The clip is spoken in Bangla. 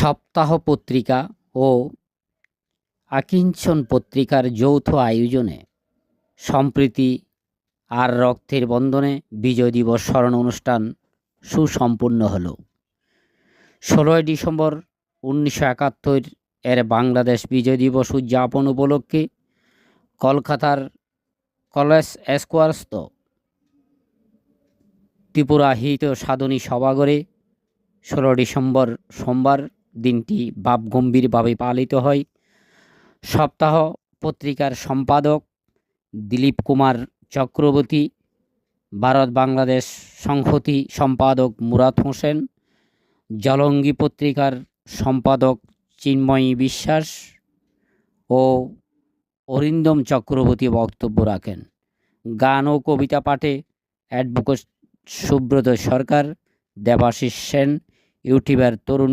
সপ্তাহ পত্রিকা ও আকিঞ্চন পত্রিকার যৌথ আয়োজনে সম্প্রীতি আর রক্তের বন্ধনে বিজয় দিবস স্মরণ অনুষ্ঠান সুসম্পন্ন হল। ষোলোই ডিসেম্বর উনিশশো একাত্তর এর বাংলাদেশ বিজয় দিবস উদযাপন উপলক্ষে কলকাতার কলেজ স্কোয়ারস্থ ত্রিপুরা হিত সাধনী সভাগরে ষোলো ডিসেম্বর সোমবার দিনটি ভাবগম্ভীরভাবে পালিত হয়। সপ্তাহ পত্রিকার সম্পাদক দিলীপ কুমার চক্রবর্তী, ভারত বাংলাদেশ সংহতি সম্পাদক মুরাদ হোসেন, জলঙ্গি পত্রিকার সম্পাদক চিন্ময়ী বিশ্বাস ও অরিন্দম চক্রবর্তী বক্তব্য রাখেন। গান ও কবিতা পাঠে অ্যাডভোকেট সুব্রত সরকার, দেবাশিস সেন, ইউটিউবার তরুণ